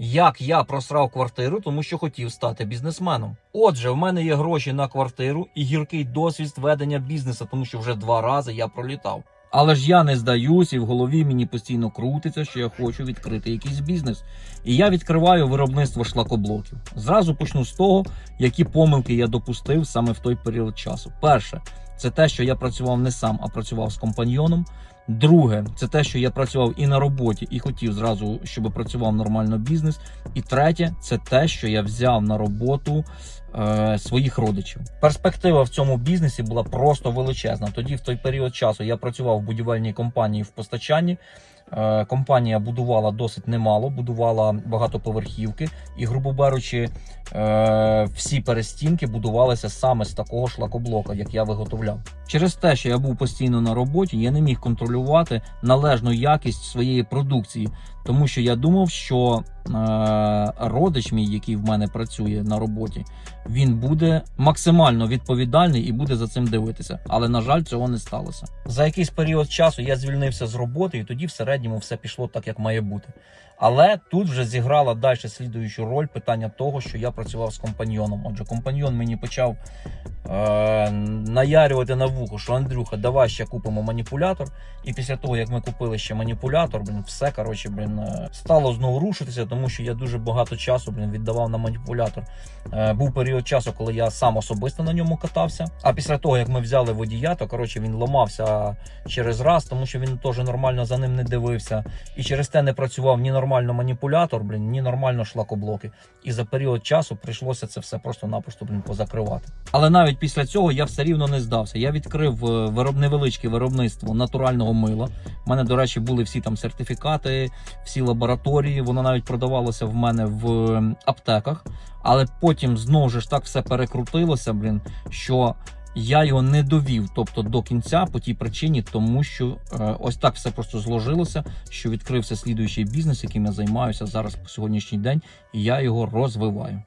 Як я просрав квартиру, тому що хотів стати бізнесменом. Отже, в мене є гроші на квартиру і гіркий досвід ведення бізнесу, тому що вже два рази я пролітав. Але ж я не здаюсь, і в голові мені постійно крутиться, що я хочу відкрити якийсь бізнес. І я відкриваю виробництво шлакоблоків. Зразу почну з того, які помилки я допустив саме в той період часу. Перше, це те, що я працював не сам, а працював з компаньйоном. Друге, це те, що я працював і на роботі, і хотів зразу, щоб працював нормально бізнес. І третє, це те, що я взяв на роботу е, своїх родичів. Перспектива в цьому бізнесі була просто величезна. Тоді, в той період часу, я працював в будівельній компанії в постачанні. Е, Компанія будувала досить немало, будувала багатоповерхівки, і, грубо беручи, е, всі перестінки будувалися саме з такого шлакоблока, як я виготовляв. Через те, що я був постійно на роботі, я не міг контролювати належну якість своєї продукції, тому що я думав, що е, родич мій, який в мене працює на роботі, він буде максимально відповідальний і буде за цим дивитися. Але на жаль, цього не сталося. За якийсь період часу я звільнився з роботи, і тоді в середньому все пішло так, як має бути. Але тут вже зіграла далі слідуючу роль питання того, що я працював з компаньйоном. Отже, компаньйон мені почав е, наярювати на вухо, що Андрюха, давай ще купимо маніпулятор. І після того, як ми купили ще маніпулятор, блін, все коротше, блін, е, стало знову рушитися, тому що я дуже багато часу блін, віддавав на маніпулятор. Е, був період часу, коли я сам особисто на ньому катався. А після того, як ми взяли водія, то коротше він ламався через раз, тому що він теж нормально за ним не дивився. І через те не працював ні нормально маніпулятор, блін, ні нормально шлакоблоки. І за період часу прийшлося це все просто-напросто блін, позакривати. Але навіть після цього я все рівно не здався. Я відкрив е, вироб... невеличке виробництво натурального мила. У мене, до речі, були всі там сертифікати, всі лабораторії. Воно навіть продавалося в мене в ем, аптеках. Але потім знову ж так все перекрутилося, блін, що я його не довів, тобто до кінця по тій причині, тому що е, ось так все просто зложилося, що відкрився слідуючий бізнес, яким я займаюся зараз по сьогоднішній день, і я його розвиваю.